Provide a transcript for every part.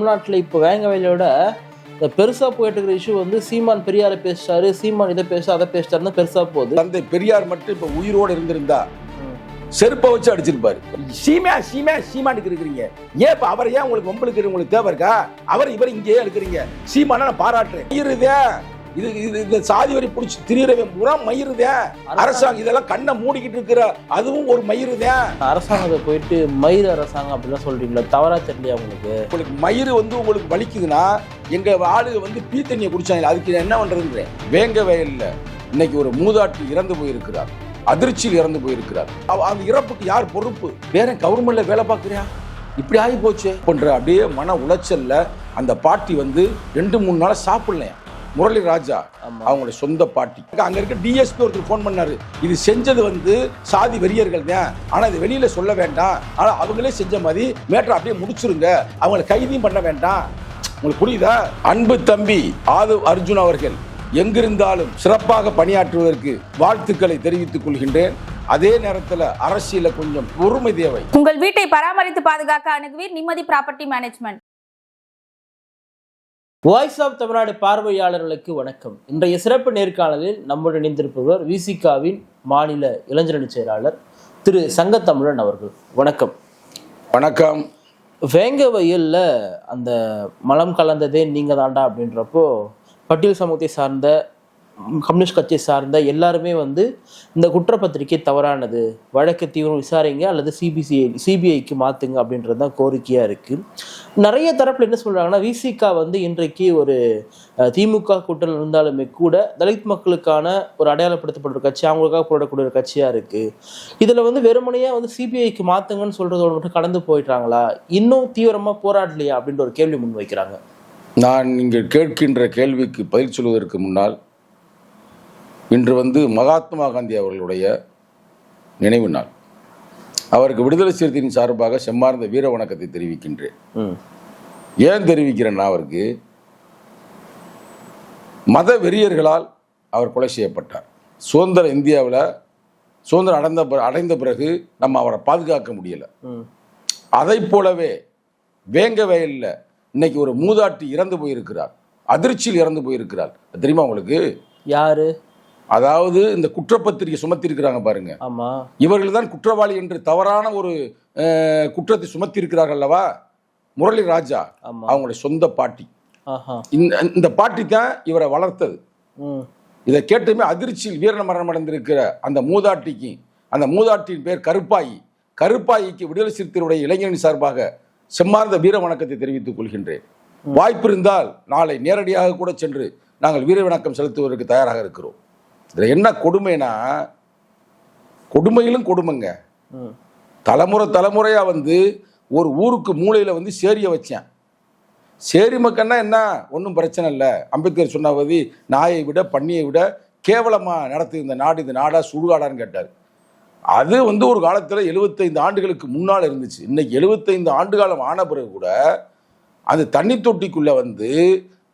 தமிழ்நாட்டில் இப்போ வேங்கவேலையோட இந்த பெருசாக போயிட்டு இருக்கிற இஷ்யூ வந்து சீமான் பெரியாரை பேசுறாரு சீமான் இதை பேச அதை பேசுறாருன்னு பெருசாக போகுது. தந்தை பெரியார் மட்டும் இப்ப உயிரோடு இருந்திருந்தா செருப்பை வச்சு அடிச்சிருப்பாரு. சீமா சீமா சீமானுக்கு இருக்கிறீங்க. ஏன் இப்ப அவர் ஏன் உங்களுக்கு உங்களுக்கு உங்களுக்கு தேவை இருக்கா? அவர் இவர் இங்கேயே இருக்கிறீங்க சீமானா நான் பாராட்டுறேன். மயிருதே இது இது இந்த சாதி வரி பிடிச்சி திரியறவன் பூரா மயிருதே. அரசாங்கம். இதெல்லாம் கண்ணை மூடிக்கிட்டு இருக்கிற அதுவும் ஒரு மயிருதே. அரசாங்கத்தை போயிட்டு மயிர் அரசாங்கம் அப்படிலாம் சொல்றீங்களா தவறா தெரியலையா உங்களுக்கு? உங்களுக்கு மயிறு வந்து உங்களுக்கு வலிக்குதுன்னா எங்க ஆளுங்க வந்து பீ தண்ணியை குடிச்சாங்க அதுக்கு என்ன பண்றதுன்றேன் வேங்க வயல்ல இன்னைக்கு ஒரு மூதாட்டி இறந்து போயிருக்கிறார். அதிர்ச்சியில் இறந்து போயிருக்கிறார். அந்த இறப்புக்கு யார் பொறுப்பு? வேற கவர்மெண்ட்ல வேலை பார்க்குறியா? இப்படி ஆகி போச்சு. பண்ற அப்படியே மன உளைச்சல்ல அந்த பாட்டி வந்து ரெண்டு மூணு நாள் சாப்பிடலையா? முரளி ராஜா ஆமா. அவங்களோட சொந்த பாட்டி. அங்க இருக்க டிஎஸ்பி ஒருத்தர் ஃபோன் பண்ணாரு. இது செஞ்சது வந்து சாதி வெறியர்கள் தான். ஆனா இது வெளியில சொல்ல வேண்டாம். ஆனா அவங்களே செஞ்ச மாதிரி மேட்டர் அப்படியே முடிச்சிருங்க. அவங்கள கைதியும் பண்ண வேண்டாம். உங்களுக்கு புரியுதா? அன்பு தம்பி ஆது அர்ஜுன் அவர்கள் எங்கிருந்தாலும் சிறப்பாக பணியாற்றுவதற்கு வாழ்த்துக்களை தெரிவித்துக் கொள்கின்றேன். அதே நேரத்தில் அரசியல கொஞ்சம் பொறுமை தேவை. உங்கள் வீட்டை பராமரித்து பாதுகாக்க அணுகுவீர் நிம்மதி property management voice of Tamil Nadu பார்வையாளர்களுக்கு வணக்கம். இன்றைய சிறப்பு நேர்காணலில் நம்முடன் இணைந்திருப்பவர் விசிகாவின் மாநில இளைஞரணி செயலாளர் திரு சங்கத்தமிழன் அவர்கள். வணக்கம். வணக்கம். வேங்க வயல்ல அந்த மலம் கலந்ததே நீங்க தாண்டா அப்படின்றப்போ பட்டியல் சமூகத்தை சார்ந்த கம்யூனிஸ்ட் கட்சியை சார்ந்த எல்லாருமே வந்து இந்த குற்றப்பத்திரிகை தவறானது. வழக்கு தீவிரம் விசாரிங்க அல்லது சிபிசிஐ சிபிஐக்கு மாற்றுங்க அப்படின்றது தான் கோரிக்கையாக இருக்குது நிறைய தரப்பில் என்ன சொல்கிறாங்கன்னா விசிகா வந்து இன்றைக்கு ஒரு திமுக கூட்டம் இருந்தாலுமே கூட தலித் மக்களுக்கான ஒரு அடையாளப்படுத்தப்பட்ட கட்சி அவங்களுக்காக போராடக்கூடிய ஒரு கட்சியாக இருக்குது இதில் வந்து வெறுமனையாக வந்து சிபிஐக்கு மாற்றுங்கன்னு சொல்கிறதோடு மட்டும் கடந்து போயிட்டாங்களா? இன்னும் தீவிரமாக போராடலையா அப்படின்ற ஒரு கேள்வி முன்வைக்கிறாங்க. நான் இங்கே கேட்கின்ற கேள்விக்கு பதில் சொல்வதற்கு முன்னால் இன்று வந்து மகாத்மா காந்தி அவர்களுடைய நினைவு நாள். அவருக்கு விடுதலை சிறுத்தையின் சார்பாக செம்மார்ந்த வீர வணக்கத்தை தெரிவிக்கின்றேன். ஏன் தெரிவிக்கிறேன்னா அவருக்கு மத வெறியர்களால் அவர் கொலை செய்யப்பட்டார். சுதந்திர இந்தியாவில் சுதந்திரம் அடைந்த அடைந்த பிறகு நம்ம அவரை பாதுகாக்க முடியலை. ம். அதைப் போலவே வேங்க வயல்ல இன்னைக்கு ஒரு மூதாட்டி இறந்து போயிருக்கிறார். அதிர்ச்சியில் இறந்து போயிருக்கிறார். அது தெரியுமா உங்களுக்கு? யாரு? அதாவது இந்த குற்றப்பத்திரிகை சுமத்தி இருக்கிறாங்க பாருங்க. ஆமா. இவர்கள் தான் குற்றவாளி என்று தவறான ஒரு குற்றத்தை சுமத்தி இருக்கிறார்கள் அல்லவா? முரளி ராஜா அவங்களுடைய சொந்த பாட்டி. இந்த பாட்டி தான் இவரை வளர்த்தது. இதை கேட்டுமே அதிர்ச்சியில் வீர மரணம் அடைந்திருக்கிற அந்த மூதாட்டிக்கு அந்த மூதாட்டியின் பேர் கருப்பாயி. கருப்பாயிக்கு விடுதலை சிறுத்தைகளுடைய இளைஞரின் சார்பாக செம்மார்ந்த வீர வணக்கத்தை தெரிவித்துக் கொள்கின்றேன். வாய்ப்பு இருந்தால் நாளை நேரடியாக கூட சென்று நாங்கள் வீர வணக்கம் செலுத்துவதற்கு தயாராக இருக்கிறோம். இதில் என்ன கொடுமைனா கொடுமையிலும் கொடுமைங்க. தலைமுறை தலைமுறையா வந்து ஒரு ஊருக்கு மூலையில வந்து சேரிய வச்சேன். சேரி மக்கள்னா என்ன? ஒன்றும் பிரச்சனை இல்லை. அம்பேத்கர் சொன்னபதி நாயை விட பன்னியை விட கேவலமாக நடத்து இந்த நாடு இந்த நாடா சுடுகாடான்னு கேட்டார். அது வந்து ஒரு காலத்தில் 75 ஆண்டுகளுக்கு முன்னால் இருந்துச்சு. இன்னைக்கு 75 ஆண்டு காலம் ஆன பிறகு கூட அந்த தண்ணி தொட்டிக்குள்ள வந்து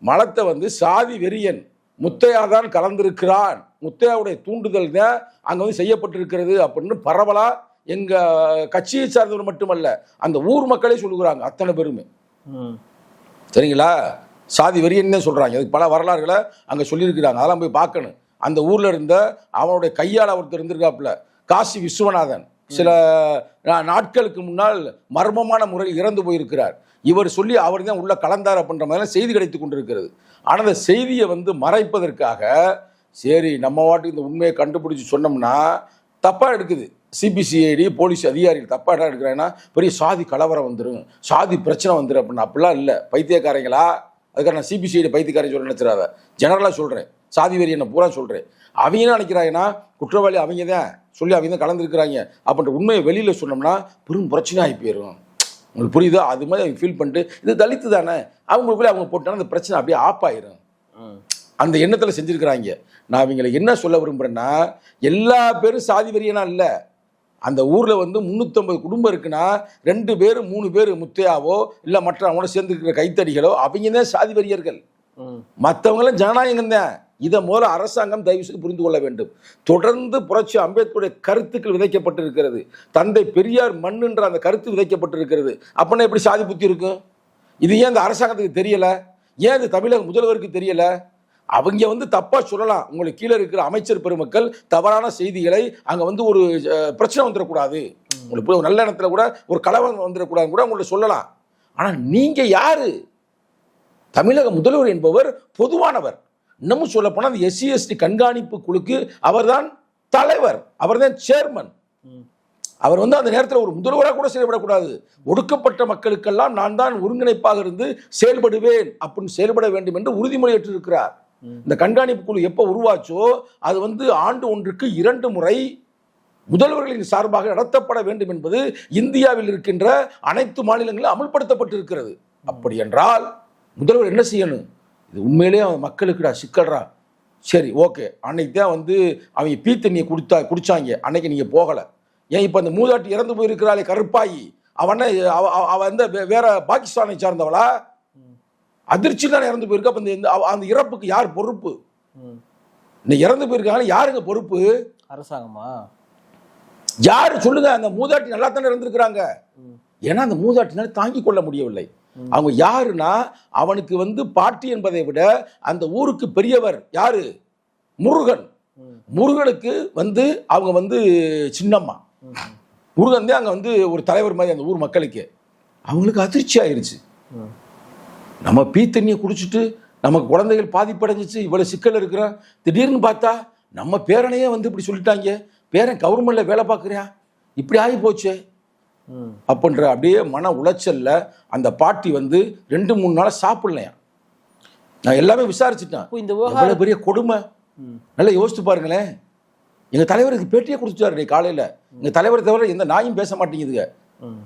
மலத்தை வந்து சாதி வெறியன் முத்தையா தான் கலந்திருக்கிறான். முத்தையாவுடைய தூண்டுதல் தான் அங்கே வந்து செய்யப்பட்டிருக்கிறது அப்படின்னு பரவலா எங்க கட்சியை சார்ந்தவர் மட்டுமல்ல அந்த ஊர் மக்களே சொல்லுகிறாங்க அத்தனை பேருமே. சரிங்களா? சாதி வெறியன்னே சொல்றாங்க? அதுக்கு பல வரலாறுகளை அங்கே சொல்லியிருக்கிறாங்க. அதெல்லாம் போய் பார்க்கணும். அந்த ஊர்ல இருந்த அவனுடைய கையால் ஒருத்தர் இருந்திருக்காப்புல காசி விஸ்வநாதன். சில நாட்களுக்கு முன்னால் மர்மமான முறையில் இறந்து போயிருக்கிறார். இவர் சொல்லி அவர் தான் உள்ள கலந்தார் அப்படின்ற மாதிரிலாம் செய்தி கிடைத்து கொண்டிருக்கிறது. ஆனால் அந்த செய்தியை வந்து மறைப்பதற்காக சரி நம்ம வாட்டுக்கு இந்த உண்மையை கண்டுபிடிச்சி சொன்னோம்னா தப்பாக எடுக்குது. சிபிசிஐடி போலீஸ் அதிகாரிகள் தப்பாக என்ன எடுக்கிறாங்கன்னா பெரிய சாதி கலவரம் வந்துடும் சாதி பிரச்சனை வந்துடும் அப்படின்னு. அப்படிலாம் இல்லை. பைத்தியக்காரங்களா? அதுக்காக நான் சிபிசிஐடி பைத்தியக்காரன் சொல்ல நினச்சிடாத. ஜெனரலாக சொல்கிறேன் சாதி வெறி என்ன பூரா சொல்கிறேன் அவங்க என்ன நினைக்கிறாங்கன்னா குற்றவாளி அவங்க தான். சொல்லி அவங்க தான் கலந்துருக்கிறாங்க. அப்படின்ற உண்மையை வெளியில் சொன்னோம்னா பெரும் பிரச்சனை ஆகி போயிடும் உங்களுக்கு புரியுதா? அது மாதிரி அவங்க ஃபீல் பண்ணிட்டு இது தலித்து தானே? அவங்களுக்குள்ளே அவங்க போட்டாங்கன்னா அந்த பிரச்சனை அப்படியே ஆப் ஆயிரும். அந்த எண்ணத்தில் செஞ்சுருக்கிறாங்க. நான் அவங்களை என்ன சொல்ல விரும்புகிறேன்னா எல்லா பேரும் சாதி வெறியனா இல்லை. அந்த ஊரில் வந்து முந்நூற்றம்பது குடும்பம் இருக்குன்னா ரெண்டு பேர் மூணு பேர் முத்தையாவோ இல்லை மற்ற அவங்களோட சேர்ந்துருக்கிற கைத்தடிகளோ அவங்க தான் சாதி வெறியர்கள். மற்றவங்களாம் ஜனநாயகம் தான் இதை முதல்ல அரசாங்கம் தயவு செய்து புரிந்து கொள்ள வேண்டும். தொடர்ந்து புரட்சி அம்பேத்கருடைய கருத்துக்கள் விதைக்கப்பட்டிருக்கிறது. தந்தை பெரியார் மண்ணுன்ற அந்த கருத்து விதைக்கப்பட்டிருக்கிறது. அப்படின்னா எப்படி சாதி புத்தி இருக்கும்? இது ஏன் இந்த அரசாங்கத்துக்கு தெரியலை? ஏன் இது தமிழக முதல்வருக்கு தெரியலை? அவங்க வந்து தப்பாக சொல்லலாம். உங்களுக்கு கீழே இருக்கிற அமைச்சர் பெருமக்கள் தவறான செய்திகளை அங்கே வந்து ஒரு பிரச்சனை வந்துடக்கூடாது. உங்களுக்கு ஒரு நல்ல இடத்துல கூட ஒரு கலவரம் வந்துடக்கூடாதுன்னு கூட உங்களை சொல்லலாம். ஆனால் நீங்கள் யார்? தமிழக முதல்வர் என்பவர் பொதுவானவர். இன்னமும் சொல்ல போனால் அந்த எஸ்சி எஸ்டி கண்காணிப்பு குழுக்கு அவர்தான் தலைவர் அவர்தான் சேர்மன் அவர் வந்து அந்த நேரத்தில் ஒரு முதல்வராக கூட செயல்படக்கூடாது. ஒடுக்கப்பட்ட மக்களுக்கெல்லாம் நான் தான் ஒருங்கிணைப்பாக இருந்து செயல்படுவேன் அப்படின்னு செயல்பட வேண்டும் என்று உறுதிமொழி ஏற்றிருக்கிறார் இந்த கண்காணிப்பு குழு எப்போ உருவாச்சோ அது வந்து ஆண்டு ஒன்றுக்கு இரண்டு முறை முதல்வர்களின் சார்பாக நடத்தப்பட வேண்டும் என்பது இந்தியாவில் இருக்கின்ற அனைத்து மாநிலங்களிலும் அமல்படுத்தப்பட்டிருக்கிறது. அப்படி என்றால் முதல்வர் என்ன செய்யணும்? இது உண்மையிலேயே அவன் மக்களுக்குடா சிக்கல்றா. சரி ஓகே. அன்னைக்கு தான் வந்து அவங்க பீ தண்ணியை குடித்தா குடிச்சாங்க. அன்னைக்கு நீங்க போகல. ஏன் இப்போ அந்த மூதாட்டி இறந்து போயிருக்கிறாளே கருப்பாயி. அவன அவ வந்து வேற பாகிஸ்தானை சார்ந்தவளா? அதிர்ச்சியில் தானே இறந்து போயிருக்கா. அப்ப இந்த- அந்த இறப்புக்கு யார் பொறுப்பு. இந்த இறந்து போயிருக்காங்க யாருங்க பொறுப்பு? அரசாங்கமா? யாரு சொல்லுங்க அந்த மூதாட்டி நல்லா தானே இருந்திருக்கிறாங்க. ஏன்னா அந்த மூதாட்டினால தாங்கிக் கொள்ள முடியவில்லை. அவங்க யாருன்னா அவனுக்கு வந்து பாட்டி என்பதை விட அந்த ஊருக்கு பெரியவர் யாரு? முருகன். முருகனுக்கு வந்து அவங்க வந்து சின்னம்மா. முருகன் தான் அங்க வந்து ஒரு தலைவர் மாதிரி அந்த ஊர் மக்களுக்கு. அவங்களுக்கு அதிர்ச்சி ஆயிருச்சு. நம்ம பீ தண்ணியை குடிச்சிட்டு நமக்கு குழந்தைகள் பாதிப்படைஞ்சிச்சு இவ்வளவு சிக்கல் இருக்கிறோம். திடீர்னு பார்த்தா நம்ம பேரனையே வந்து இப்படி சொல்லிட்டாங்க. பேரன் கவர்மெண்ட்ல வேலை பார்க்குறியா? இப்படி ஆகி போச்சு. அப்படின்ற அப்படியே மன உளைச்சல்ல அந்த பாட்டி வந்து ரெண்டு மூணு நாளா சாப்பிடலையா? நான் எல்லாமே விசாரிச்சுட்டேன். இந்த எவ்வளவு பெரிய கொடுமை. நல்லா யோசிச்சு பாருங்களேன். எங்க தலைவருக்கு பேட்டியே கொடுத்துட்டாரு இன்னைக்கு காலையில. எங்க தலைவர் தவிர எந்த நாயும் பேச மாட்டேங்குதுங்க ம்.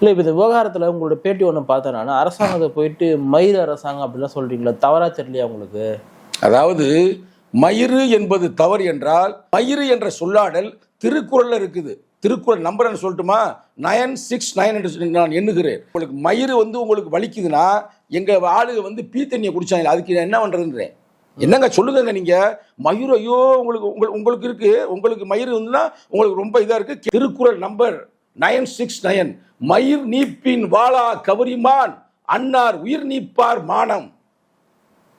இல்ல இப்ப இந்த விவகாரத்துல உங்களோட பேட்டி ஒண்ணு பார்த்தேன் நான். அரசாங்கத்தை போயிட்டு மயிர் அரசாங்கம் அப்படிலாம் சொல்றீங்களா? தவறா தெரியலையா உங்களுக்கு? அதாவது மயிறு என்பது தவறு என்றால் மயிறு என்ற சொல்லாடல் திருக்குறள்ல இருக்குது. திருக்குறள் நம்பர் சொல்லட்டுமா? நயன் சிக்ஸ் நைன் என்று நான் எண்ணுகிறேன். உங்களுக்கு மயிறு வந்து உங்களுக்கு வலிக்குதுன்னா எங்கள் ஆளுக வந்து பீ தண்ணியை குடிச்சாங்க அதுக்கு நான் என்ன பண்ணுறதுன்றேன் என்னங்க சொல்லுங்க நீங்கள் மயூர் ஐயோ உங்களுக்கு உங்களுக்கு உங்களுக்கு இருக்குது உங்களுக்கு மயிர் வந்துன்னா உங்களுக்கு ரொம்ப இதாக இருக்குது Thirukkural number nine six nine மயிர் நீப்பின் வாழா கவரிமான் அன்னார் உயிர் நீப்பார் மானம்.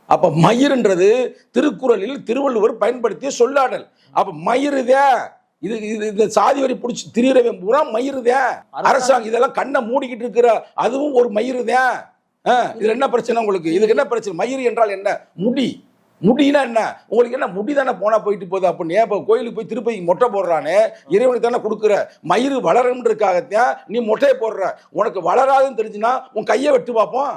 அப்போ மயிருன்றது திருக்குறளில் திருவள்ளுவர் பயன்படுத்திய சொல்லாடல். அப்போ மயிருதே இது இது இந்த சாதி வரி பிடிச்சி திரியறவன் பூரா மயிருதே அரசாங்கம் இதெல்லாம் கண்ணை மூடிக்கிட்டு இருக்கிற அதுவும் ஒரு மயிருதே இதுல என்ன பிரச்சனை உங்களுக்கு? இதுக்கு என்ன பிரச்சனை? மயிர் என்றால் என்ன? முடி. முடினா என்ன? உங்களுக்கு என்ன முடி தானே போனா போயிட்டு போகுது? அப்படின்னு இப்போ கோயிலுக்கு போய் திருப்பதி மொட்டை போடுறானே? இறைவனுக்கு தானே கொடுக்குற. மயிர் வளரும்ன்றதுக்காகத்தான் நீ மொட்டையை போடுற. உனக்கு வளராதுன்னு தெரிஞ்சுன்னா உன் கையை வெட்டு பார்ப்போம்.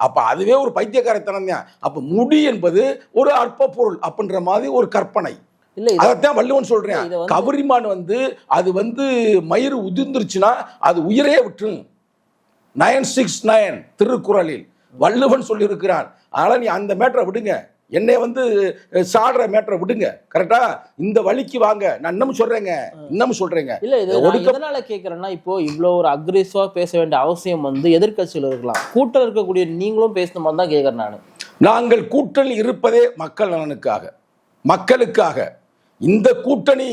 அப்ப அதுவே ஒரு பைத்தியக்காரத்தனம் தான் அப்ப முடி என்பது ஒரு அற்ப பொருள் அப்படின்ற மாதிரி ஒரு கற்பனை. இல்ல அதைத்தான் வள்ளுவன் சொல்றேன். கவரிமான் வந்து அது வந்து மயிர் உதிர்ந்துருச்சுன்னா அது உயிரே விட்டுரும். நயன் சிக்ஸ் நயன் திருக்குறளில் வள்ளுவன் சொல்லியிருக்கிறான் அதனால நீ அந்த மேட்டரை விடுங்க. என்னை வந்து சாடுற மேட்டரை விடுங்க. கரெக்டா? இந்த வழிக்கு வாங்க. நான் இன்னமும் சொல்றேங்க. இன்னமும் சொல்றேங்க. இல்ல இது எதனால கேக்குறேன்னா இப்போ இவ்வளவு ஒரு அக்ரெசிவா பேச வேண்டிய அவசியம் வந்து எதிர்க்கட்சியில இருக்கலாம். கூட்டம் இருக்கக்கூடிய நீங்களும் பேசணும் மாதிரி தான் கேக்குறேன் நானு. நாங்கள் கூட்டணி இருப்பதே மக்கள் நலனுக்காக. மக்களுக்காக. இந்த கூட்டணி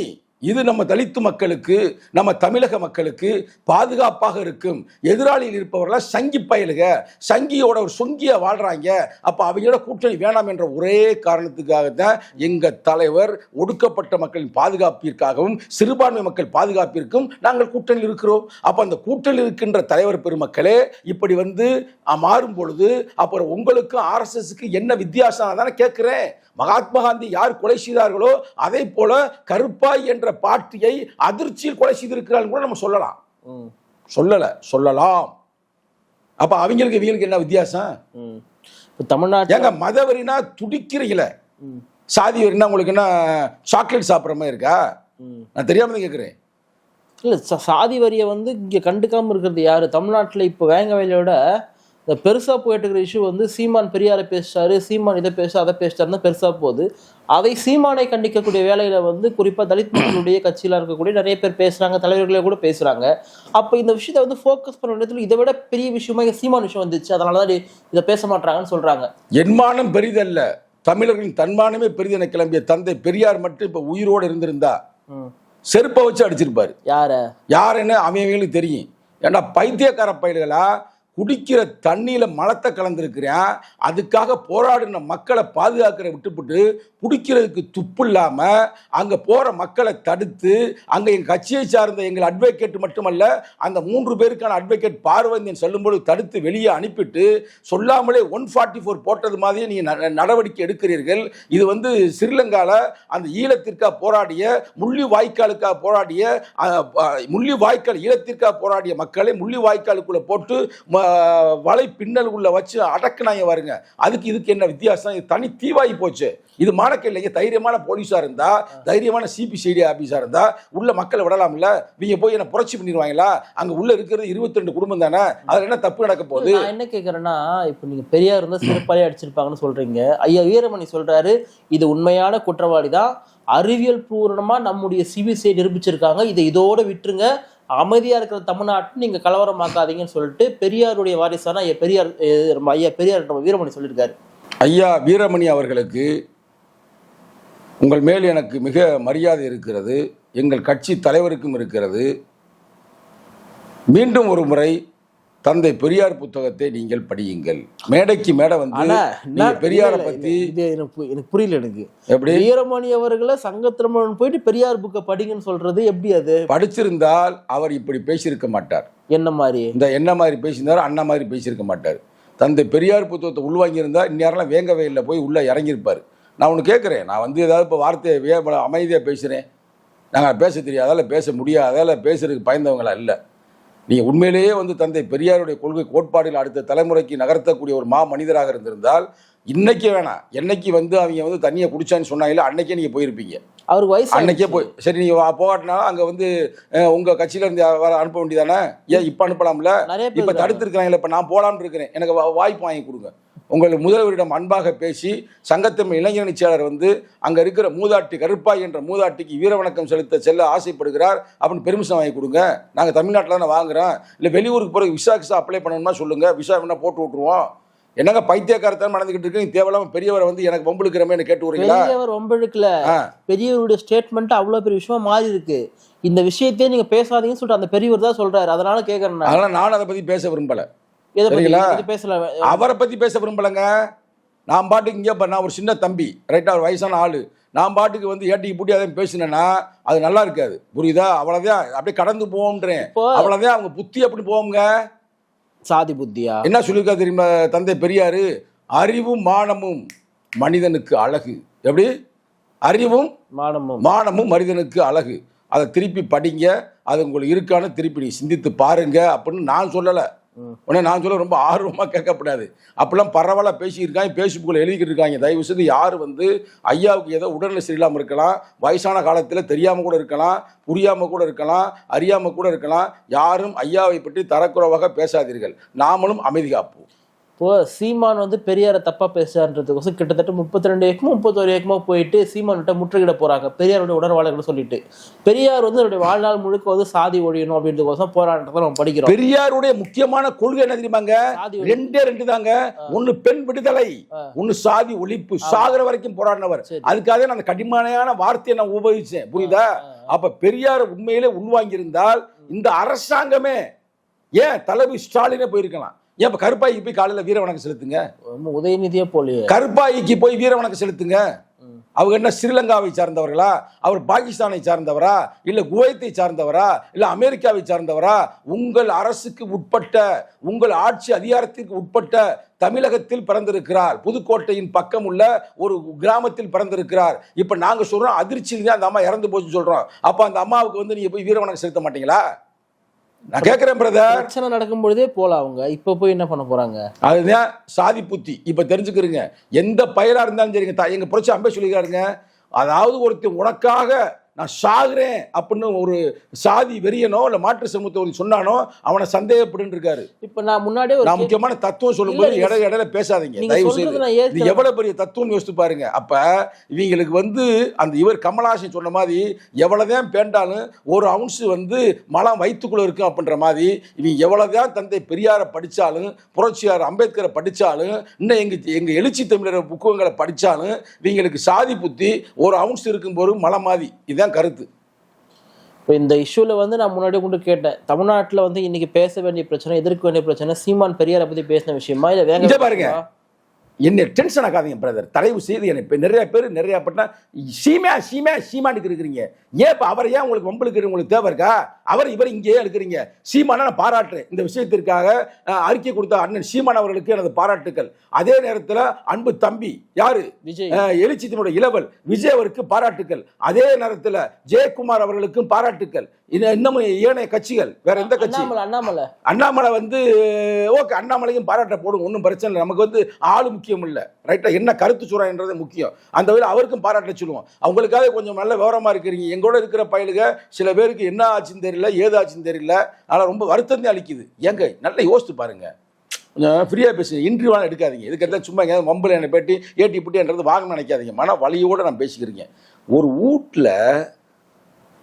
இது நம்ம தலித்து மக்களுக்கு நம்ம தமிழக மக்களுக்கு பாதுகாப்பாக இருக்கும். எதிராளியில் இருப்பவர்களாக சங்கி பயலுக. சங்கியோட ஒரு சொங்கியை வாழ்கிறாங்க அப்போ அவங்களோட கூட்டணி வேணாம் என்ற ஒரே காரணத்துக்காகத்தான் எங்கள் தலைவர் ஒடுக்கப்பட்ட மக்களின் பாதுகாப்பிற்காகவும் சிறுபான்மை மக்கள் பாதுகாப்பிற்கும் நாங்கள் கூட்டணியில் இருக்கிறோம். அப்போ அந்த கூட்டணியில் இருக்கின்ற தலைவர் பெருமக்களே இப்படி வந்து மாறும் பொழுது அப்புறம் உங்களுக்கும் ஆர்எஸ்எஸ்க்கு என்ன வித்தியாசம் தானே கேட்குறேன் மகாத்மா காந்தி யார் கொலை செய்தார்களோ அதே போல கருப்பாய் என்ற பாட்டியை அதிர்ச்சியில் கொலை செய்திருக்கிறார்கள் கூட நம்ம சொல்லலாம். சொல்லல சொல்லலாம். அப்ப அவங்களுக்கு இவங்களுக்கு என்ன வித்தியாசம். இப்ப தமிழ்நாட்டுல ஏங்க மதவெறினா துடிக்கிறீங்களே சாதி வெறினா உங்களுக்கு என்ன சாக்லேட் சாப்பிட்ற மாதிரி இருக்கா. நான் தெரியாம தான் கேட்குறேன். இல்ல சாதி வரியை வந்து இங்க கண்டுக்காம இருக்கிறது யாரு? தமிழ்நாட்டுல இப்போ வேங்க வேலையோட இந்த பெருசா போயிட்டு இருக்கிற இஷ்யூ வந்து சீமான் பெரியாரை பேசிட்டாரு சீமான் இதை பேச அதை பேசிட்டாருன்னு பெருசா போகுது. அதை சீமானை கண்டிக்கக்கூடிய வேலையில வந்து குறிப்பா தலித் மக்களுடைய கட்சியில இருக்கக்கூடிய நிறைய பேர் பேசுறாங்க தலைவர்களே கூட பேசுறாங்க. அப்ப இந்த விஷயத்தை வந்து ஃபோக்கஸ் பண்ண இடத்துல இதை விட பெரிய விஷயமா சீமான் விஷயம் வந்துச்சு. அதனாலதான் இ- இதை பேச மாட்டாங்கன்னு சொல்றாங்க. என்மானம் பெரிதல்ல. தமிழர்களின் தன்மானமே பெரிதென கிளம்பிய தந்தை பெரியார் மட்டும் இப்ப உயிரோடு இருந்திருந்தா. செருப்பை வச்சு அடிச்சிருப்பாரு. யார? யார் என்ன அவங்களுக்கு தெரியும். ஏன்னா பைத்தியக்கார பயிர்களா குடிக்கிற தண்ணியில் மலத்தை கலந்துருக்கிறேன் அதுக்காக போராடின மக்களை பாதுகாக்கிற விட்டுப்புட்டு குடிக்கிறதுக்கு துப்பு இல்லாமல் அங்கே போகிற மக்களை தடுத்து அங்கே எங்கள் கட்சியை சார்ந்த எங்கள் அட்வொகேட் மட்டுமல்ல அந்த மூன்று பேருக்கான அட்வொகேட் பார்வந்தியன் சொல்லும்போது தடுத்து வெளியே அனுப்பிட்டு சொல்லாமலே ஒன் ஃபார்ட்டி ஃபோர் போட்டது மாதிரியே நீங்கள் ந- நடவடிக்கை எடுக்கிறீர்கள். இது வந்து ஸ்ரீலங்காவில் அந்த ஈழத்திற்காக போராடிய முள்ளி வாய்க்காலுக்காக போராடிய முள்ளி வாய்க்கால் ஈழத்திற்காக போராடிய மக்களை முள்ளி வாய்க்காலுக்குள்ளே போட்டு ம- வலை பின்னல் உள்ள வச்சு அடக்குனாங்க பாருங்க. அதுக்கு இதுக்கு என்ன வித்தியாசம்? இது தனி தீவாகி போச்சு. இது இல்லைங்க தைரியமான போலீஸா இருந்தா தைரியமான சிபிசிடி ஆபீஸா இருந்தா உள்ள மக்களை விடலாம்ல. நீங்க போய் என்ன புரட்சி பண்ணிடுவாங்களா? அங்க உள்ள இருக்கிறது 22 குடும்பம் தானே? அதுல என்ன தப்பு நடக்க போகுது? நான் என்ன கேக்குறேன்னா இப்போ நீங்க பெரியார் இருந்தா சிறப்பாலே அடிச்சிருப்பாங்கன்னு சொல்றீங்க. ஐயா வீரமணி சொல்றாரு இது உண்மையான குற்றவாளி தான் அறிவியல் பூரணமா நம்முடைய சிபிசிஐ நிரூபிச்சிருக்காங்க. இதை இதோட விட்டுருங்க. அமைதியாக இருக்கிற தமிழ்நாட்டை நீங்கள் கலவரமாக்காதீங்கன்னு சொல்லிட்டு பெரியாருடைய வாரிசான ஐயா பெரியார் அஹ் நம்ம ஐயா பெரியார் நம்ம வீரமணி சொல்லியிருக்காரு. ஐயா வீரமணி அவர்களுக்கு உங்கள் மேல் எனக்கு மிக மரியாதை இருக்கிறது எங்கள் கட்சி தலைவருக்கும் இருக்கிறது. மீண்டும் ஒரு முறை தந்தை பெரியார் புத்தகத்தை நீங்கள் படியுங்கள். மேடைக்கு மேடை வந்து பெரியாரை இல்ல, இல்ல, பத்தி எனக்கு எனக்கு புரியல எனக்கு. எப்படி? வீரமணி அவர்களை சங்கத்திரமன் போயிட்டு பெரியார் புக்கை படிங்கன்னு சொல்றது எப்படி அது? படிச்சிருந்தால் அவர் இப்படி பேசியிருக்க மாட்டார். என்ன மாதிரி? இந்த என்ன மாதிரி பேசியிருந்தார் அண்ணா மாதிரி பேசியிருக்க மாட்டார். தந்தை பெரியார் புத்தகத்தை உள்வாங்கியிருந்தா இந்நேரம் வேங்க வயலில் போய் உள்ளே இறங்கியிருப்பார். நான் ஒன்று கேட்குறேன் நான் வந்து ஏதாவது இப்போ வார்த்தையை அமைதியாக பேசுகிறேன் நாங்கள் பேச தெரியாதால பேச முடியாதால பேசுறதுக்கு பயந்தவங்களா இல்லை. நீங்கள் உண்மையிலேயே வந்து தந்தை பெரியாருடைய கொள்கை கோட்பாடுகள் அடுத்த தலைமுறைக்கு நகர்த்தக்கூடிய ஒரு மா மனிதராக இருந்திருந்தால் இன்னைக்கு வேணாம். என்னைக்கு வந்து அவங்க வந்து தண்ணியை குடிச்சான்னு சொன்னாங்களோ அன்னைக்கே நீங்கள் போயிருப்பீங்க. அவருக்கு வயசு அன்னைக்கே போய் சரி நீங்க வா- போகாட்டினாலும் அங்க வந்து அஹ், உங்க கட்சியில இருந்து வர அனுப்ப வேண்டியதானே? ஏன் இப்ப அனுப்பலாம்ல? இப்ப இருக்காங்க. தடுத்து இருக்காங்களே இப்ப நான் போலாம்னு இருக்கிறேன். எனக்கு வாய்ப்பு வாங்கி கொடுங்க. உங்கள் முதல்வரிடம் அன்பாக பேசி சங்கத்தமிழ் இளைஞரணி செயலர் வந்து அங்க இருக்கிற மூதாட்டி கருப்பாய் என்ற மூதாட்டிக்கு வீர வணக்கம் செலுத்த செல்ல ஆசைப்படுகிறார். அப்படின்னு பெர்மிஷன் வாங்கி கொடுங்க. நாங்க தமிழ்நாட்டில் தானே வாங்குறோம். இல்ல வெளியூருக்கு போற விசா கிசா அப்ளை பண்ணணுமா சொல்லுங்க. விசா வேணா போட்டு விட்டுருவோம். என்னங்க பைத்தியக்காரத்தான் நடந்துகிட்டு இருக்கு? தேவையில்லாம பெரியவரை வந்து எனக்கு வம்புழுக்கிறமே கேட்டு விடுறீங்களா? பெரியவர் ஒம்பழுக்கல ஆ. பெரியவருடைய ஸ்டேட்மெண்ட் அவ்வளவு பெரிய விஷயமா மாறி இருக்கு. இந்த விஷயத்தையே நீங்க பேசாதீங்கன்னு சொல்லிட்டு அந்த பெரியவர் தான் சொல்றாரு. அதனால கேக்குறேன் நான். அதனால நான் அதை பத்தி பேச விரும்பல. சரிங்களா? அவரை பத்தி பேச விரும்பலங்க. நான் பாட்டுக்கு இங்கே இப்போ நான் ஒரு சின்ன தம்பி ரைட்டா ஒரு வயசான ஆளு. நான் பாட்டுக்கு வந்து ஏட்டிக்கு பூட்டி அதை பேசினேன்னா அது நல்லா இருக்காது. புரியுதா? அவ்வளோதான் அப்படியே கடந்து போவோம்ன்றேன் அவ்வளோதான் அவங்க புத்தி அப்படி போவோங்க சாதி புத்தியா? என்ன சொல்லியிருக்கா தெரியுமா? தந்தை பெரியாரு அறிவும் மானமும் மனிதனுக்கு அழகு. எப்படி? அறிவும் மானமும். மானமும் மனிதனுக்கு அழகு. அதை திருப்பி படிங்க. அது உங்களுக்கு இருக்கான்னு திருப்பி நீ சிந்தித்து பாருங்க அப்படின்னு நான் சொல்லலை. உடனே நான் சொல்ல ரொம்ப ஆர்வமாக கேட்கக்கூடாது அப்பெல்லாம் பரவாயில்ல பேசியிருக்காங்க ஃபேஸ்புக்கில் எழுதிக்கிட்டு இருக்காங்க தயவு செய்து யார் வந்து ஐயாவுக்கு ஏதோ உடல்நிலை சரியில்லாமல் இருக்கலாம் வயசான காலத்தில் தெரியாமல் கூட இருக்கலாம் புரியாமல் கூட இருக்கலாம் அறியாமல் கூட இருக்கலாம். யாரும் ஐயாவை பற்றி தரக்குறைவாக பேசாதீர்கள். நாமளும் அமைதி காப்போம் இப்போ சீமான் வந்து பெரியாரை தப்பா பேசுறான்றதுக்கோசம் கிட்டத்தட்ட முப்பத்தி ரெண்டு ஏக்கமோ முப்பத்தொரு ஏக்கமோ போயிட்டு சீமான்கிட்ட முற்றுகிட போறாங்க. பெரியாருடைய உடற்வாளர்கள் சொல்லிட்டு. பெரியார் வந்து அவருடைய வாழ்நாள் முழுக்க வந்து சாதி ஒழியணும் அப்படின்றதுக்கோசம் போராட்டத்தை நம்ம படிக்கிறோம். பெரியாருடைய முக்கியமான கொள்கை என்ன தெரியுமாங்க. ரெண்டே ரெண்டு தாங்க. ஒன்னு பெண் விடுதலை. ஒன்னு சாதி ஒழிப்பு. சாகிற வரைக்கும் போராடினவர். அதுக்காக நான் அந்த கடினமான வார்த்தையை நான் உபயோகிச்சேன். புரியுதா? அப்ப பெரியார் உண்மையிலே உள்வாங்கியிருந்தால் இந்த அரசாங்கமே ஏன் தலைவி ஸ்டாலினே போயிருக்கலாம்? ஏன் இப்ப கருப்பாய்க்கு போய் காலையில வீர வணக்கம் செலுத்துங்க? உதயநிதியே போலியே. கருப்பாய்க்கு போய் வீர வணக்கம் செலுத்துங்க. அவங்க என்ன ஸ்ரீலங்காவை சார்ந்தவர்களா? அவர் பாகிஸ்தானை சார்ந்தவரா? இல்ல குவைத்தை சார்ந்தவரா? இல்ல அமெரிக்காவை சார்ந்தவரா? உங்கள் அரசுக்கு உட்பட்ட உங்கள் ஆட்சி அதிகாரத்திற்கு உட்பட்ட தமிழகத்தில் பிறந்திருக்கிறார். புதுக்கோட்டையின் பக்கம் உள்ள ஒரு கிராமத்தில் பிறந்திருக்கிறார். இப்ப நாங்க சொல்றோம் அதிர்ச்சியில் தான் அந்த அம்மா இறந்து போச்சுன்னு சொல்றோம். அப்ப அந்த அம்மாவுக்கு வந்து நீங்க போய் வீரவணக்கம் செலுத்த மாட்டீங்களா? நான் கேட்கிறேன் பிரதர் பிரச்சனை நடக்கும் பொழுதே போல அவங்க. இப்ப போய் என்ன பண்ண போறாங்க? அதுதான் சாதி புத்தி. இப்ப தெரிஞ்சுக்கிறீங்க. எந்த பயிரா இருந்தாலும் சரிங்க தா- எங்க புரட்சி அம்பே சொல்லிக்கிறாருங்க அதாவது ஒருத்தன் உனக்காக நான் சாகுறேன் அப்படின்னு ஒரு சாதி வெறியனோ இல்ல மாற்று சமூகத்தை ஒரு சொன்னானோ அவனை சந்தேகப்பட்டு இருக்காரு இப்ப நான் முன்னாடியே ஒரு நான் முக்கியமான தத்துவம் சொல்லும்போது இடையில இடையில பேசாதீங்க. தயவு செய்து. இது. எவ்வளவு பெரிய தத்துவம் யோசித்து பாருங்க. அப்ப இவங்களுக்கு வந்து அந்த இவர் கமலாசன் சொன்ன மாதிரி எவ்வளவுதான் பேண்டாலும் ஒரு அவுன்ஸ் வந்து மலம் வயிற்றுக்குள்ள இருக்கும் அப்படின்ற மாதிரி இவங்க எவ்வளவுதான் தந்தை பெரியாரை படிச்சாலும் புரட்சியார் அம்பேத்கரை படிச்சாலும் இன்னும் எங்க எங்க எழுச்சி தமிழர் புக்குவங்களை படிச்சாலும் இவங்களுக்கு சாதி புத்தி ஒரு அவுன்ஸ் இருக்கும்போது மலம் மாதிரி. இதுதான் கருத்து. இப்போ இந்த இஷ்யூல வந்து நான் முன்னாடி கொண்டு கேட்டேன். தமிழ்நாட்டுல வந்து இன்னைக்கு பேச வேண்டிய பிரச்சனை எதிர்க்க வேண்டிய பிரச்சனை சீமான் பெரியாரை பத்தி பேசின விஷயமா? இல்ல இங்க பாருங்க. என்ன டென்ஷன் ஆகாதீங்க பிரதர் தயவு செய்து என்னை இப்ப நிறைய பேர் நிறைய பட்டா சீமா சீமா சீமானுக்கு இருக்கிறீங்க. ஏன் இப்ப அவரை ஏன் உங்களுக்கு வம்பளுக்கு உங்களுக்கு தேவை இருக்கா? அவர் இவர் இங்கேயே இருக்கிறீங்க சீமானை நான் பாராட்டுறேன். இந்த விஷயத்திற்காக அறிக்கை கொடுத்த அண்ணன் சீமான் அவர்களுக்கு எனது பாராட்டுக்கள். அதே நேரத்துல அன்பு தம்பி யாரு? விஜய். எழுச்சித்தினுடைய இளவல் விஜய் அவருக்கு பாராட்டுக்கள். அதே நேரத்துல ஜெயக்குமார் அவர்களுக்கும் பாராட்டுக்கள். இன்னும் இன்னமும் ஏனைய கட்சிகள் வேற எந்த கட்சி? அண்ணாமலை அண்ணாமலை. அண்ணாமலை வந்து ஓகே அண்ணாமலையும் பாராட்ட போடும் ஒன்றும் பிரச்சனை இல்லை. நமக்கு வந்து ஆளு முக்கியம் இல்லை ரைட்டா என்ன கருத்து சொல்றான்றது முக்கியம். அந்த வகையில் அவருக்கும் பாராட்ட சொல்லுவோம். அவங்களுக்காக கொஞ்சம் நல்ல விவரமா இருக்கிறீங்க. எங்கூட இருக்கிற பயலுக சில பேருக்கு என்ன ஆச்சுன்னு தெரியல ஏது ஆச்சுன்னு தெரியல. ஆனால் ரொம்ப வருத்தம் தான் அளிக்குது. ஏங்க நல்லா யோசித்து பாருங்க. கொஞ்சம் ஃப்ரீயாக பேசுங்க. இன்டர்வியூலாம் எடுக்காதீங்க. இதுக்கு எல்லாம் சும்மா எங்கேயாவது மம்பிள் என்னை பேட்டி ஏட்டி புட்டின்றது வாங்கணும்னு நினைக்காதீங்க. மன வலியோட நான் பேசிக்கிறீங்க. ஒரு வீட்டில்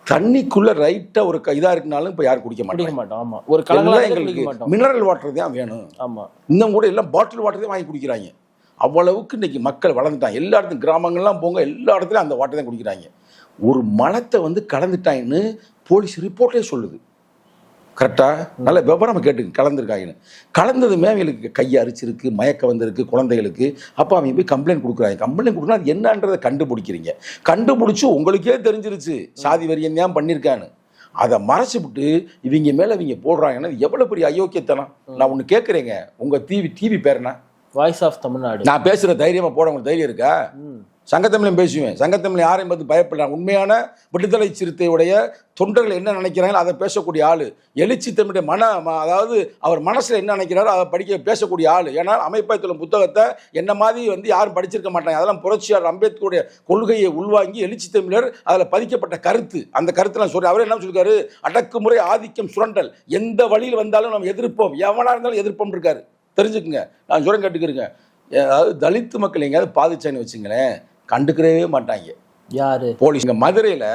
தண்ணிக்குள்ள ரைட்டா ஒரு இதா இருக்குனாலும் இப்போ யாரும் குடிக்க மாட்டாங்க. மாட்டோம் ஆமா. ஒரு குடிக்க எங்களுக்கு மாட்டோம். மினரல் வாட்டர் தான் வேணும். ஆமா. இன்னும் கூட எல்லாம் பாட்டில் வாட்டர் தான் வாங்கி குடிக்கிறாங்க. அவ்வளவுக்கு இன்றைக்கி மக்கள் வளர்ந்துட்டாங்க. எல்லா இடத்துலையும் கிராமங்கள்லாம் போங்க எல்லா இடத்துலையும் அந்த வாட்டை தான் குடிக்கிறாங்க. ஒரு மலத்தை வந்து கலந்துட்டாங்கன்னு போலீஸ் ரிப்போர்ட்டே சொல்லுது. கரெக்டாக நல்ல விவரம் கேட்டுங்க கலந்துருக்காங்கன்னு. கலந்ததுமே அவங்களுக்கு கையை அரிச்சிருக்கு மயக்கம் வந்திருக்கு குழந்தைகளுக்கு. அப்போ அவங்க போய் கம்ப்ளைண்ட் கொடுக்குறாங்க. கம்ப்ளைண்ட் கொடுக்குறா அது என்னன்றதை கண்டுபிடிக்கிறீங்க. கண்டுபிடிச்சி உங்களுக்கே தெரிஞ்சிருச்சு. சாதி வரியன் தான் பண்ணியிருக்கான்னு அதை மறைச்சு விட்டு இவங்க மேலே இவங்க போடுறாங்கன்னா எவ்வளோ பெரிய அயோக்கியத்தனம்? நான் ஒன்று கேட்குறேங்க. உங்கள் டிவி டிவி பேர் வாய்ஸ் ஆஃப் தமிழ்நாடு நான் பேசுற தைரியமா போட உங்களுக்கு தைரியம் இருக்கா? ம். சங்கத்தமிழன் பேசுவேன். சங்கத்தமிழ் யாரையும் பார்த்து பயப்படலாம் உண்மையான விடுதலை சிறுத்தையுடைய தொண்டர்கள் என்ன நினைக்கிறாங்களோ அதை பேசக்கூடிய ஆளு. எழுச்சி தமிழுடைய மன அதாவது அவர் மனசுல என்ன நினைக்கிறாரோ அதை படிக்க பேசக்கூடிய ஆளு. ஏன்னா அமைப்பாயத்துல புத்தகத்தை என்ன மாதிரி வந்து யாரும் படிச்சிருக்க மாட்டாங்க. அதெல்லாம் புரட்சியாளர் அம்பேத்கருடைய கொள்கையை உள்வாங்கி எழுச்சி தமிழர் அதில் பதிக்கப்பட்ட கருத்து. அந்த கருத்து நான் சொல்றேன். அவர் என்ன சொல்லிருக்காரு? அடக்குமுறை ஆதிக்கம் சுரண்டல். எந்த வழியில் வந்தாலும் நம்ம எதிர்ப்போம். எவனா இருந்தாலும் எதிர்ப்போம் இருக்காரு. தெரிஞ்சுக்குங்க. நான் சொல்றேன் கேட்டுக்கிறேங்க. அதாவது தலித்து மக்கள் எங்கேயாவது பாதிச்சான்னு வச்சுங்களேன் கண்டுக்கிறவே மாட்டாங்க. யாரு? போலீஸ். இங்க மதுரையில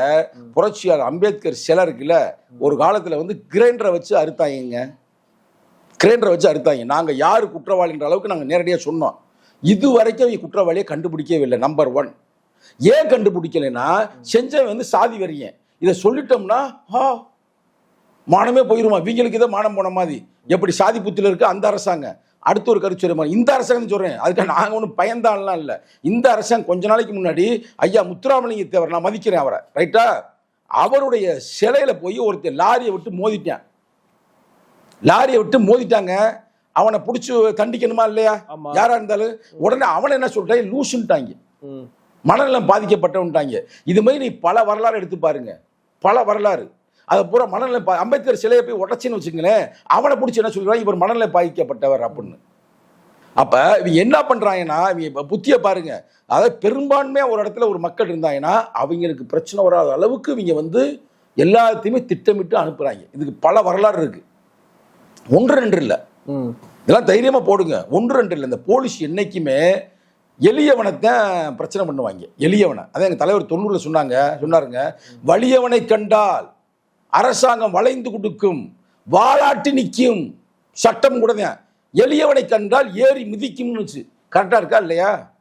புரட்சியாளர் அம்பேத்கர் சிலை இருக்குல்ல ஒரு காலத்துல வந்து கிரைண்டரை வச்சு அறுத்தாங்க கிரைண்டரை வச்சு அறுத்தாங்க. நாங்க யாரு குற்றவாளின்ற அளவுக்கு நாங்க நேரடியா சொன்னோம். இது வரைக்கும் அவங்க குற்றவாளியை கண்டுபிடிக்கவே இல்லை நம்பர் ஒன் ஏன் கண்டுபிடிக்கலைன்னா செஞ்சவன் வந்து சாதி வரியன் இதை சொல்லிட்டோம்னா ஆ மானமே போயிருமா? இவங்களுக்கு இதை மானம் போன மாதிரி. எப்படி சாதி புத்தில இருக்கு அந்த அரசாங்கம். அடுத்து ஒரு கருத்து சொல்லுமா? இந்த அரசாங்கம் சொல்றேன். அதுக்கு நாங்கள் ஒன்றும் பயந்தான்லாம் இல்லை. இந்த அரசாங்கம் கொஞ்ச நாளைக்கு முன்னாடி ஐயா முத்துராமலிங்க தேவர் நான் மதிக்கிறேன் அவரை. ரைட்டா அவருடைய சிலையில போய் ஒருத்தர் லாரியை விட்டு மோதிட்டான். லாரியை விட்டு மோதிட்டாங்க. அவனை பிடிச்சி தண்டிக்கணுமா இல்லையா. யாரா இருந்தாலும். உடனே அவனை என்ன சொல்லிட்டாங்க? லூசுன்ட்டாங்க. மனநலம் பாதிக்கப்பட்டவன்ட்டாங்க. இது மாதிரி நீ பல வரலாறு எடுத்து பாருங்க. பல வரலாறு. அதை பூரா மனநலம் பா- அம்பேத்கர் சிலையை போய் உடச்சின்னு வச்சுங்களேன் அவனை பிடிச்சி என்ன சொல்றாங்க இவர் மனநலம் பாதிக்கப்பட்டவர் அப்படின்னு. அப்ப இவங்க என்ன பண்றாங்கன்னா இவங்க இப்ப புத்திய பாருங்க. அதாவது பெரும்பான்மையா ஒரு இடத்துல ஒரு மக்கள் இருந்தாங்கன்னா அவங்களுக்கு பிரச்சனை வராத அளவுக்கு இவங்க வந்து எல்லாத்தையுமே திட்டமிட்டு அனுப்புறாங்க. இதுக்கு பல வரலாறு இருக்கு. ஒன்று ரெண்டு இல்லை. ம். இதெல்லாம் தைரியமா போடுங்க. ஒன்று ரெண்டு இல்லை. இந்த போலீஸ் என்னைக்குமே எளியவனைத்தான் பிரச்சனை பண்ணுவாங்க. எளியவனை. அதான் எங்க தலைவர் தொண்ணூறுல சொன்னாங்க சொன்னாருங்க வலியவனை கண்டால் அரசாங்கம் வளைந்து கொடுக்கும் வாலாட்டி நிற்கும் சட்டம் கூட எளியவனை கண்டால் ஏறி மிதிக்கும்னு கரெக்டா இருக்கா இல்லையா?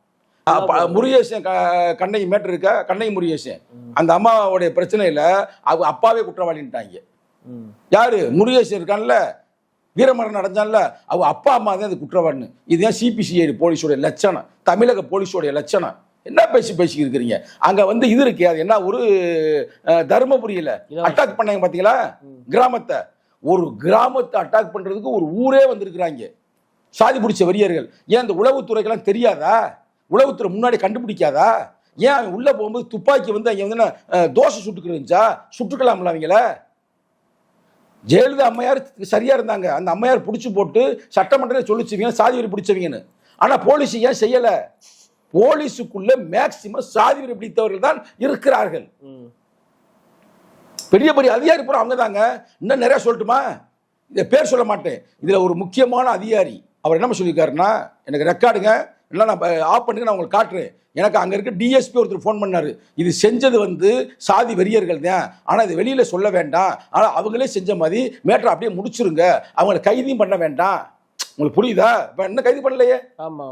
முருகேசன் க- கண்ணகி மேட்டர் இருக்கா? கண்ணகி முருகேசன். அந்த அம்மாவுடைய பிரச்சனையில அவ அப்பாவே குற்றவாளின்ட்டாங்க. யாரு? முருகேசன் இருக்கான்ல? வீரமரணம் அடைஞ்சான்ல அவ அப்பா அம்மா தான் அது குற்றவாளின்னு. இதுதான் சிபிசிஐடி போலீஸோட லட்சணம். தமிழக போலீஸோட லட்சணம். என்ன பேசி பேசி இருக்கிறீங்க அங்க வந்து இது இருக்கு அது என்ன ஒரு தருமபுரியில அட்டாக் பண்ணாங்க பாத்தீங்களா? கிராமத்தை. ஒரு கிராமத்தை அட்டாக் பண்றதுக்கு ஒரு ஊரே வந்திருக்கிறாங்க. சாதி பிடிச்ச வெறியர்கள். ஏன் அந்த உளவுத்துறைக்கெல்லாம் தெரியாதா? உளவுத்துறை முன்னாடி கண்டுபிடிக்காதா? ஏன் அவன் உள்ள போகும்போது துப்பாக்கி வந்து அங்க வந்து தோசை இருந்துச்சா? சுட்டுக்கலாம்ல அவங்கள? ஜெயலலிதா அம்மையார் சரியா இருந்தாங்க. அந்த அம்மையார் பிடிச்சி போட்டு சட்டமன்றத்தில் சொல்லிச்சுவீங்க சாதி வரி பிடிச்சவங்கன்னு. ஆனா போலீஸ் ஏன் செய்யல? போலீஸுக்குள்ள மேக்சிமம் சாதி வரி பிடித்தவர்கள் தான் இருக்கிறார்கள். பெரிய பெரிய அதிகாரி பூரா அவங்க தாங்க இன்னும் நிறைய சொல்லட்டுமா? இதை பேர் சொல்ல மாட்டேன். இதுல ஒரு முக்கியமான அதிகாரி அவர் என்ன சொல்லியிருக்காருன்னா எனக்கு ரெக்கார்டுங்க இல்லை நான் ஆஃப் பண்ணுங்க நான் உங்களுக்கு காட்டுறேன். எனக்கு அங்க இருக்க டிஎஸ்பி ஒருத்தர் ஃபோன் பண்ணாரு. இது செஞ்சது வந்து சாதி வெறியர்கள் தான். ஆனா இது வெளியில சொல்ல வேண்டாம். ஆனா அவங்களே செஞ்ச மாதிரி மேட்டரை அப்படியே முடிச்சிருங்க. அவங்கள கைதியும் பண்ண வேண்டாம். உங்களுக்கு புரியுதா? இப்ப என்ன கைது பண்ணலையே? ஆமா.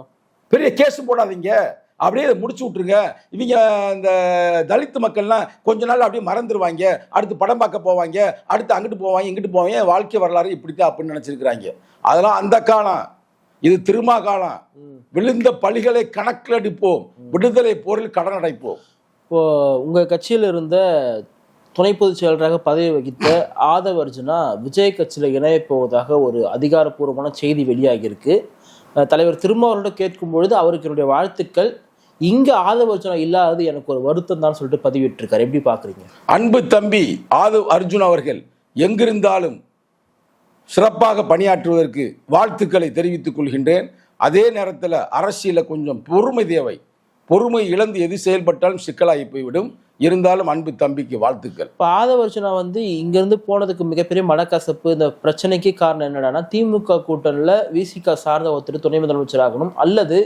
பெரிய கேஸ் போடாதீங்க. அப்படியே இதை முடிச்சு விட்ருங்க இவங்க இந்த தலித் மக்கள்லாம் கொஞ்ச நாள் அப்படியே மறந்துடுவாங்க அடுத்து படம் பார்க்க போவாங்க. அடுத்து அங்கிட்டு போவாங்க இங்கிட்டு போவாங்க. வாழ்க்கை வரலாறு இப்படித்தான் அப்படின்னு நினச்சிருக்கிறாங்க. அதெல்லாம் அந்த காலம். இது திருமா காலம். விழுந்த பழிகளை கணக்கில் அடிப்போம். விடுதலை போரில் கடன் அடைப்போம். இப்போ உங்க கட்சியில் இருந்த துணை பொதுச் செயலராக பதவி வகித்த ஆதவ அர்ஜுனா விஜய் கட்சியில இணைய போவதாக ஒரு அதிகாரப்பூர்வமான செய்தி வெளியாகியிருக்கு. தலைவர் திருமாவளவன் கேட்கும் பொழுது அவருக்கு என்னுடைய வாழ்த்துக்கள். இங்கே ஆதவ அர்ஜுனா இல்லாதது எனக்கு ஒரு வருத்தம் தான் சொல்லிட்டு பதிவிட்டிருக்காரு. எப்படி பாக்குறீங்க அன்பு தம்பி ஆதவ் அர்ஜுன் அவர்கள் எங்கிருந்தாலும் சிறப்பாக பணியாற்றுவதற்கு வாழ்த்துக்களை தெரிவித்துக் கொள்கின்றேன். அதே நேரத்தில் அரசியலில் கொஞ்சம் பொறுமை தேவை. பொறுமை இழந்து எது செயல்பட்டாலும் சிக்கலாகி போய்விடும். இருந்தாலும் அன்பு தம்பிக்கு வாழ்த்துக்கள். இப்போ ஆத வருஷனா வந்து இங்கேருந்து போனதுக்கு மிகப்பெரிய மனக்கசப்பு இந்த பிரச்சனைக்கு காரணம் என்னடானா திமுக கூட்டணியில் விசிக சார்ந்த ஒருத்தர் துணை முதலமைச்சராகணும் அல்லது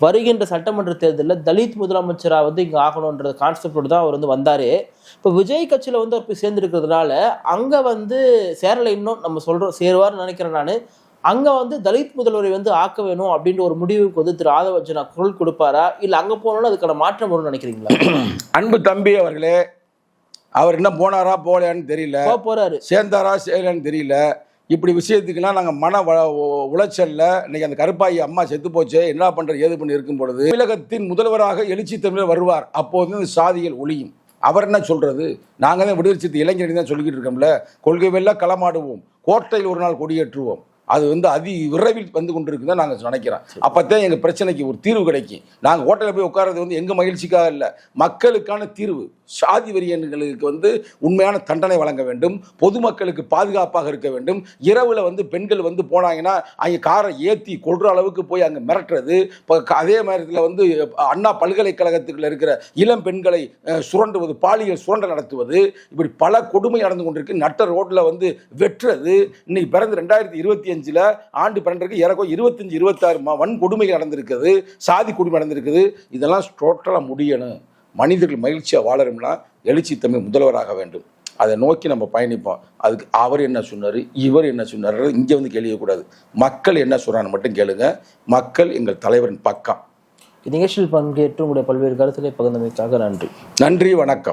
வருகின்ற சட்டமன்ற தேர்தலில் தலித் முதலமைச்சராக வந்து இங்கே ஆகணுன்ற கான்செப்டோடு தான் அவர் வந்து வந்தார். இப்போ விஜய் கட்சியில் வந்து அவர் போய் சேர்ந்துருக்கிறதுனால அங்கே வந்து சேரலை இன்னும் நம்ம சொல்கிறோம் சேருவார்னு நினைக்கிறேன் நான். அங்கே வந்து தலித் முதல்வரை வந்து ஆக்க வேணும் அப்படின்ற ஒரு முடிவுக்கு வந்து திரு ஆதவ அர்ஜுனா குரல் கொடுப்பாரா? இல்லை அங்கே போனோம்னா அதுக்கான மாற்றம் வரும்னு நினைக்கிறீங்களா? அன்பு தம்பி அவர்களே அவர் என்ன போனாரா போகலையான்னு தெரியல. போறாரு. சேர்ந்தாரா செய்யலைன்னு தெரியல. இப்படி விஷயத்துக்கெல்லாம் நாங்கள் மன உளைச்சல்ல இன்னைக்கு அந்த கருப்பாயி அம்மா செத்து போச்சு என்ன பண்ணுறது ஏது பண்ணி இருக்கும் பொழுது? தமிழகத்தின் முதல்வராக எழுச்சி தமிழர் வருவார் அப்போது இந்த சாதிகள் ஒளியும். அவர் என்ன சொல்றது? நாங்கள் தான் விடுதலை இளைஞர்கள் தான் சொல்லிக்கிட்டு இருக்கோம்ல கொள்கை வெல்ல களமாடுவோம் கோட்டையில் ஒரு நாள் கொடியேற்றுவோம். அது வந்து அதி விரைவில் வந்து கொண்டிருக்குன்னு நாங்கள் நினைக்கிறோம். அப்போத்தான் எங்கள் பிரச்சனைக்கு ஒரு தீர்வு கிடைக்கும். நாங்கள் ஹோட்டலில் போய் உட்கார்றது வந்து எங்கள் மகிழ்ச்சிக்காக இல்லை மக்களுக்கான தீர்வு. சாதி வெறியன்களுக்கு வந்து உண்மையான தண்டனை வழங்க வேண்டும் பொதுமக்களுக்கு பாதுகாப்பாக இருக்க வேண்டும். இரவில் வந்து பெண்கள் வந்து போனாங்கன்னா அங்கே காரை ஏற்றி கொள்ற அளவுக்கு போய் அங்கே மிரட்டுறது. இப்போ அதே நேரத்தில் வந்து அண்ணா பல்கலைக்கழகத்துக்குள்ள இருக்கிற இளம் பெண்களை சுரண்டுவது பாலியல் சுரண்டல் நடத்துவது இப்படி பல கொடுமை நடந்து கொண்டிருக்கு. நட்ட ரோட்டில் வந்து வெட்டுறது. இன்னைக்கு பிறந்து ரெண்டாயிரத்தி இருபத்தி அஞ்சில் ஆண்டு பிறந்திருக்கு. இறக்கும் இருபத்தஞ்சி இருபத்தாறு வன் கொடுமை நடந்திருக்குது. சாதி கொடுமை நடந்திருக்குது. இதெல்லாம் டோட்டலாக முடியணும். மனிதர்கள் மகிழ்ச்சியாக வாழணும்னா எழுச்சி தமிழ் முதல்வராக வேண்டும். அதை நோக்கி நம்ம பயணிப்போம். அதுக்கு அவர் என்ன சொன்னார்? இவர் என்ன சொன்னார்? இங்கே வந்து கேள்விக்கூடாது மக்கள் என்ன சொல்கிறான்னு மட்டும் கேளுங்க. மக்கள் எங்கள் தலைவரின் பக்கம். நிகழ்ச்சியில் பங்கேற்று உங்களுடைய பல்வேறு கருத்துக்களை பகிர்ந்தமைக்காக நன்றி. நன்றி வணக்கம்.